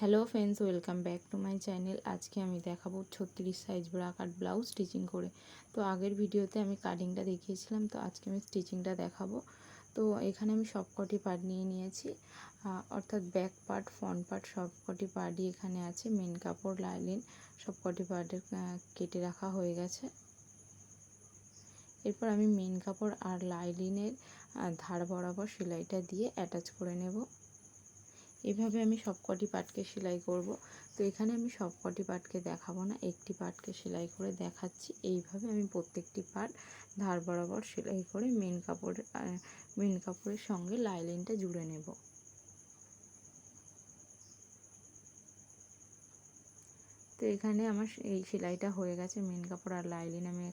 Hello friends welcome back to my channel আজকে আমি দেখাবো ছত্রিশ size bra cut blouse stitching করে। তো আগের ভিডিওতে আমি কাটিংটা দেখিয়েছিলাম, তো আজকে আমি স্টিচিংটা দেখাবো। তো এখানে আমি সব কটি পার্ট নিয়ে নিয়েছি। অর্থাৎ ব্যাক পার্ট ফ্রন্ট পার্ট সব কটি পার্টই এখানে আছে। মেন কাপড় লাইলিন সব কটি পার্টের কেটে রাখা হয়ে গেছে। এরপর আমি মেন কাপড় আর লাইলিনের ধার বরাবর সেলাইটা দিয়ে অ্যাটাচ করে নেব। এভাবে আমি সব কটি পাটকে সেলাই করব। তো এখানে আমি সব কটি পাটকে দেখাবো না, একটি পাটকে সেলাই করে দেখাচ্ছি। এইভাবে আমি প্রত্যেকটি পাট ধার বরাবর সেলাই করে মেন কাপড় মেন কাপড়ের সঙ্গে লাইলিনটা জুড়ে নেব। তো এখানে আমার এই সেলাইটা হয়ে গেছে মেন কাপড় আর লাইলিন আমি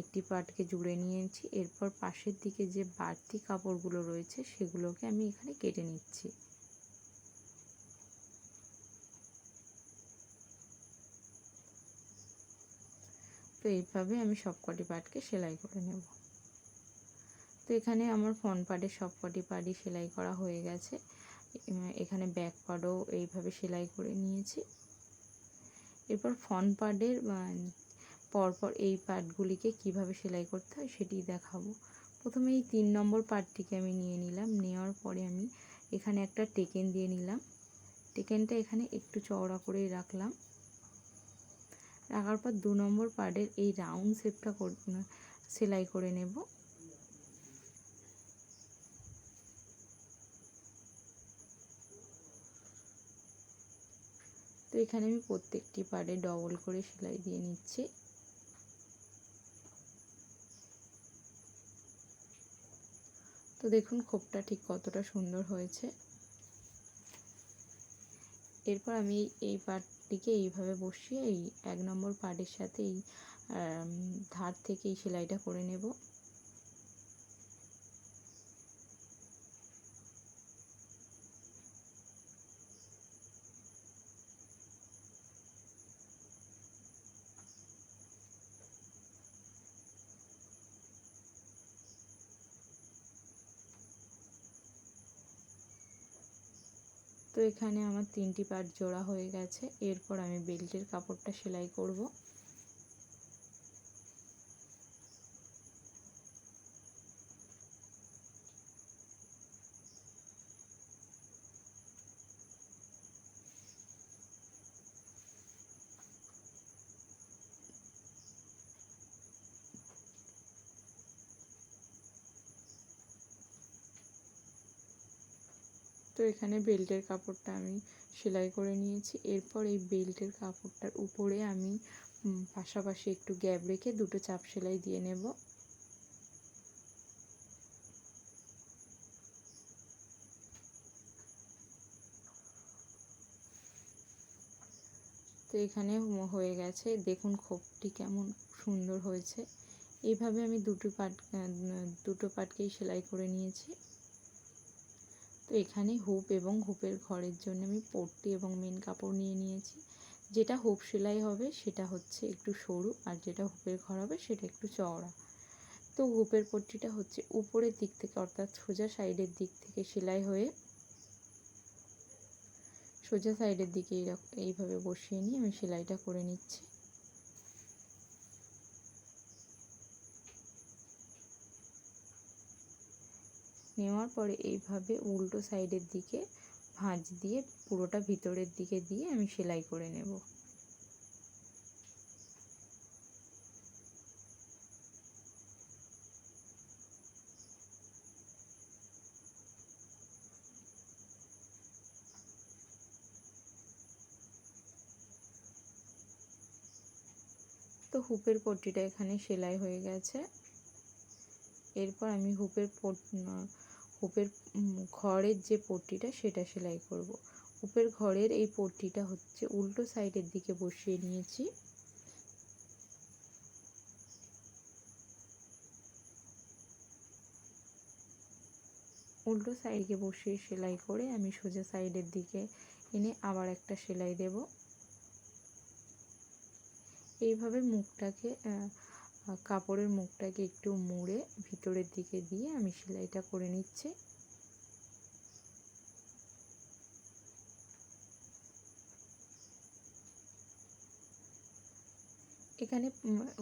একটি পাটকে জুড়ে নিয়েছি। এরপর পাশের দিকে যে বাড়তি কাপড়গুলো রয়েছে সেগুলোকে আমি এখানে কেটে নিচ্ছি। তো এইভাবে আমি সবকটি পাটকে সেলাই করে নেব। তো এখানে আমার ফ্রন্ট পার্টের সবকটি পার্টই সেলাই করা হয়ে গেছে। এখানে ব্যাক পার্টও এইভাবে সেলাই করে নিয়েছি। এরপর ফ্রন্ট পার্টের পরপর এই পার্টগুলিকে কীভাবে সেলাই করতে হয় সেটি দেখাবো। প্রথমে এই তিন নম্বর পার্টটিকে আমি নিয়ে নিলাম। নেওয়ার পরে আমি এখানে একটা টেকেন দিয়ে নিলাম। টেকেনটা এখানে একটু চওড়া করেই রাখলাম। রাখার পর দু নম্বর পার্টের এই রাউন্ড শেপটা সেলাই করে নেব। তো এখানে আমি প্রত্যেকটি পার্টে ডবল করে সেলাই দিয়ে নিচ্ছি। তো দেখুন, খোপটা ঠিক কতটা সুন্দর হয়েছে। এরপর আমি এই পার্টটিকে এইভাবে বসিয়ে এই এক নম্বর পার্টের সাথে এই ধার থেকে এই সেলাইটা করে নেব। তো এখানে আমার তিনটি পার্ট জোড়া হয়ে গেছে। এরপর আমি বেল্টের কাপড়টা সেলাই করব। তো এখানে বেল্টের কাপড়টা আমি সেলাই করে নিয়েছি। এরপর এই বেল্টের কাপড়টার উপরে আমি পাশাপাশি একটু গ্যাপ রেখে দুটো চাপ সেলাই দিয়ে নেব। তো এখানে হয়ে গেছে। দেখুন খোপটি কেমন সুন্দর হয়েছে। এইভাবে আমি দুটো পাট দুটো পাটকেই সেলাই করে নিয়েছি। তো এখানে হুপ এবং হুপের ঘরের জন্য আমি পট্টি এবং মেন কাপড় নিয়ে নিয়েছি। যেটা হুপ সেলাই হবে সেটা হচ্ছে একটু সরু আর যেটা হুপের ঘর হবে সেটা একটু চওড়া। তো হুপের পট্টিটা হচ্ছে উপরের দিক থেকে অর্থাৎ সোজা সাইডের দিক থেকে সেলাই হয়ে সোজা সাইডের দিকে এইভাবে বসিয়ে নিয়ে আমি সেলাইটা করে নিচ্ছি। নেওয়ার পরে এইভাবে উল্টো সাইডের দিকে ভাঁজ দিয়ে পুরোটা ভিতরের দিকে দিয়ে আমি সেলাই করে নেব। তো হুপের পট্টিটা এখানে সেলাই হয়ে গেছে। এরপর আমি হুপের হুপের ঘরের যে পট্টিটা সেটা সেলাই করব। উপের ঘরের এই পট্টিটা হচ্ছে উল্টো সাইডের দিকে বসিয়ে নিয়েছি উল্টো সাইডকে বসিয়ে সেলাই করে আমি সোজা সাইডের দিকে এনে আবার একটা সেলাই দেব এইভাবে মুখটাকে কাপড়ের মুখটাকে একটু মুড়ে ভিতরের দিকে দিয়ে আমি সেলাইটা করে নিচ্ছি। এখানে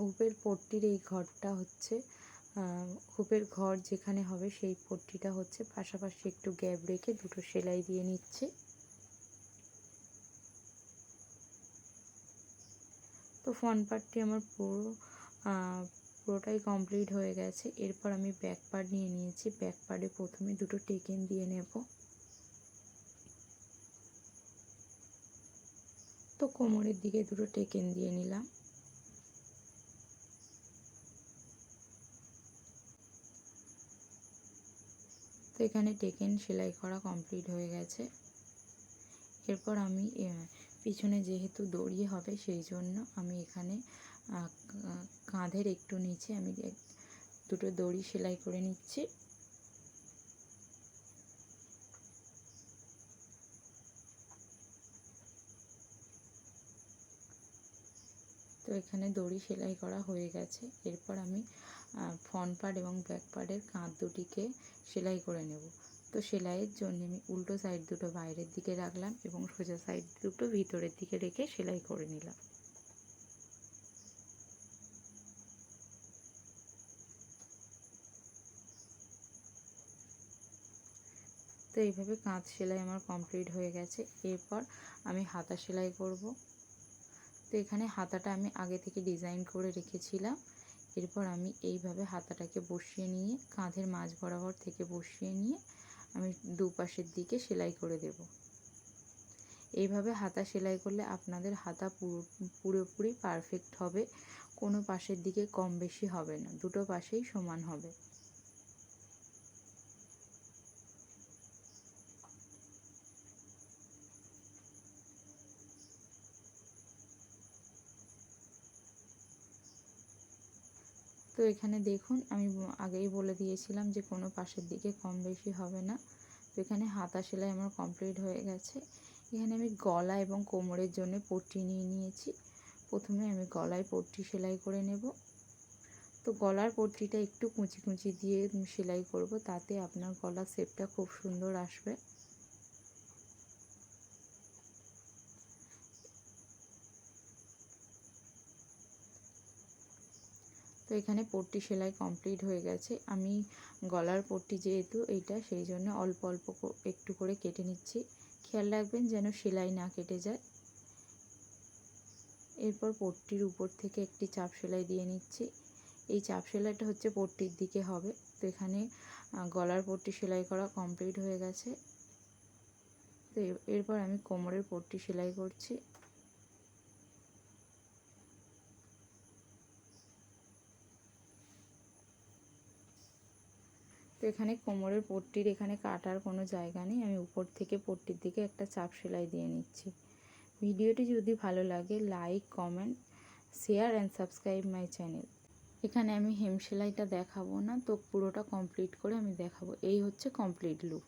হুপের পট্টির এই ঘরটা হচ্ছে হুপের ঘর যেখানে হবে সেই পট্টিটা হচ্ছে, পাশাপাশি একটু গ্যাপ রেখে দুটো সেলাই দিয়ে নিচ্ছে। তো ফন পার্টটি আমার পুরো পুরোটাই কমপ্লিট হয়ে গেছে। এরপর আমি ব্যাক পার্ট নিয়ে নিয়েছি। ব্যাক পার্টে প্রথমে দুটো টেকেন দিয়ে নেব। তো কোমরের দিকে দুটো টেকেন দিয়ে নিলাম। তো এখানে টেকেন সেলাই করা কমপ্লিট হয়ে গেছে। এরপর আমি পিছনে যেহেতু দড়ি হবে, সেই জন্য আমি এখানে কাঁধের একটু নিচে আমি দুটো দড়ি সেলাই করে নিচ্ছি। তো এখানে দড়ি সেলাই করা হয়ে গেছে। এরপর আমি ফ্রন্ট পার্ট এবং ব্যাক পার্টের কাঁধ দুটিকে সেলাই করে নেব। তো সেলাইয়ের জন্য আমি উল্টো সাইড দুটো বাইরের দিকে রাখলাম এবং সোজা সাইড দুটো ভিতরের দিকে রেখে সেলাই করে নিলাম। তো এইভাবে কাঁধ সেলাই আমার কমপ্লিট হয়ে গেছে। এরপর আমি হাতা সেলাই করব। তো এখানে হাতাটা আমি আগে থেকে ডিজাইন করে রেখেছিলাম। এরপর আমি এইভাবে হাতাটাকে বসিয়ে নিয়ে, কাঁধের মাঝ বরাবর থেকে বসিয়ে নিয়ে আমি দুপাশের দিকে সেলাই করে দেব। এইভাবে হাতা সেলাই করলে আপনাদের হাতা পুরো, পুরোপুরি পারফেক্ট হবে। কোনো পাশের দিকে কম বেশি হবে না। দুটো পাশেই সমান হবে। তো এখানে দেখুন, আমি আগেই বলে দিয়েছিলাম যে কোনো পাশের দিকে কম বেশি হবে না। তো এখানে হাতা সেলাই আমার কমপ্লিট হয়ে গেছে। এখানে আমি গলা এবং কোমরের জন্য পট্টি নিয়ে নিয়েছি। প্রথমে আমি গলায় পট্টি সেলাই করে নেব। তো গলার পট্টিটা একটু কুচি কুচি দিয়ে সেলাই করব, তাতে আপনার গলার শেপটা খুব সুন্দর আসবে। তো এখানে পট্টি সেলাই কমপ্লিট হয়ে গেছে। আমি গলার পট্টি যেহেতু এইটা, সেই জন্য অল্প অল্প একটু করে কেটে নিচ্ছি। খেয়াল রাখবেন যেন সেলাই না কেটে যায়। এরপর পট্টির উপর থেকে একটি চাপ সেলাই দিয়ে নিচ্ছি। এই চাপ সেলাইটা হচ্ছে পট্টির দিকে হবে। তো এখানে গলার পট্টি সেলাই করা কমপ্লিট হয়ে গেছে। তো এরপর আমি কোমরের পট্টি সেলাই করছি। তো এখানে কোমরের পট্টির এখানে কাটার কোনো জায়গা নেই। আমি উপর থেকে পট্টির দিকে একটা চাপ সেলাই দিয়ে নিচ্ছি। ভিডিওটি যদি ভালো লাগে, like, comment, share and subscribe my channel. এখানে আমি হেম সেলাইটা দেখাবো না, তো পুরোটা কমপ্লিট করে আমি দেখাবো। এই হচ্ছে কমপ্লিট লুক।